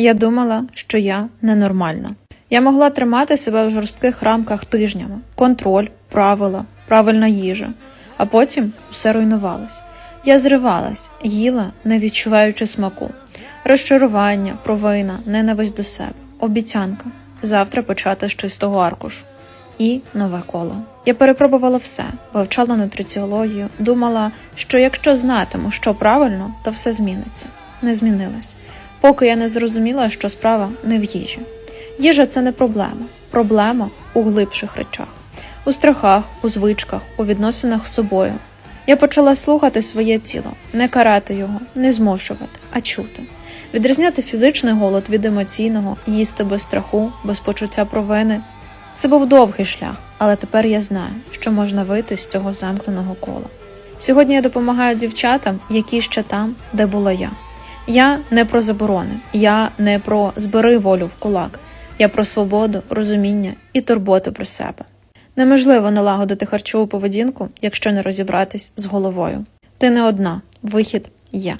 Я думала, що я ненормальна. Я могла тримати себе в жорстких рамках тижнями: контроль, правила, правильна їжа. А потім все руйнувалось. Я зривалась, їла, не відчуваючи смаку. Розчарування, провина, ненависть до себе, обіцянка завтра почати з чистого аркушу. І нове коло. Я перепробувала все, вивчала нутриціологію, думала, що якщо знатиму, що правильно, то все зміниться. Не змінилось. Поки я не зрозуміла, що справа не в їжі. Їжа це не проблема. Проблема у глибших речах, у страхах, у звичках, у відносинах з собою. Я почала слухати своє тіло, не карати його, не змушувати, а чути. Відрізняти фізичний голод від емоційного, їсти без страху, без почуття провини. Це був довгий шлях, але тепер я знаю, що можна вийти з цього замкненого кола. Сьогодні я допомагаю дівчатам, які ще там, де була я. Я не про заборони, я не про збери волю в кулак, я про свободу, розуміння і турботу про себе. Неможливо налагодити харчову поведінку, якщо не розібратись з головою. Ти не одна, вихід є.